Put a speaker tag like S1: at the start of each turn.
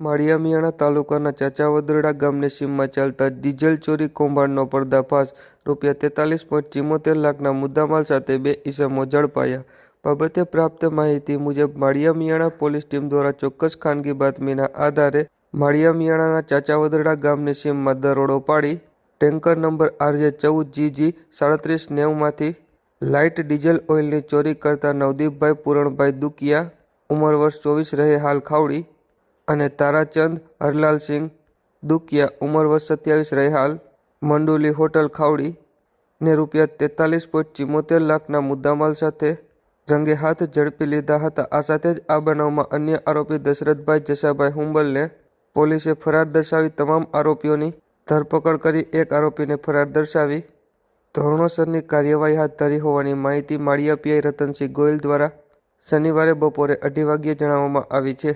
S1: માળિયા મિયાણા તાલુકાના ચાચાવદરડા ગામની સીમમાં ચાલતા ડીઝલ ચોરી કૌભાંડનો પર્દાફાશ રૂપિયા તેતાલીસ પોઈન્ટ ચિમોતેર લાખના મુદ્દામાલ સાથે બે ઇસમો ઝડપાયા. બાબતે પ્રાપ્ત માહિતી મુજબ, માળિયામિયાણા પોલીસ ટીમ દ્વારા ચોક્કસ ખાનગી બાતમીના આધારે માળિયામિયાણાના ચાચાવદરડા ગામની સીમમાં દરોડો પાડી ટેન્કર નંબર આરજે ચૌદ જીજી સાડત્રીસ નેવમાંથી લાઇટ ડીઝલ ઓઇલની ચોરી કરતા નવદીપભાઈ પૂરણભાઈ દુકિયા, ઉંમર વર્ષ ચોવીસ રહે હાલ ખાવડી અને તારાચંદ, હરલાલસિંહ દુકિયા ઉંમર વર્ષ સત્યાવીસ રહેહાલ મંડુલી હોટલ ખાવડી ને રૂપિયા તેતાલીસ પોઈન્ટ ચિમોતેર લાખના મુદ્દામાલ સાથે રંગે હાથ ઝડપી લીધા હતા. આ સાથે જ આ બનાવમાં અન્ય આરોપી દશરથભાઈ જસાભાઈ હુંબલને પોલીસે ફરાર દર્શાવી તમામ આરોપીઓની ધરપકડ કરી. એક આરોપીને ફરાર દર્શાવી ધોરણોસરની કાર્યવાહી હાથ ધરી હોવાની માહિતી માળિયા પીઆઈ રતનસિંહ ગોયલ દ્વારા શનિવારે બપોરે અઢી વાગ્યે જણાવવામાં આવી છે.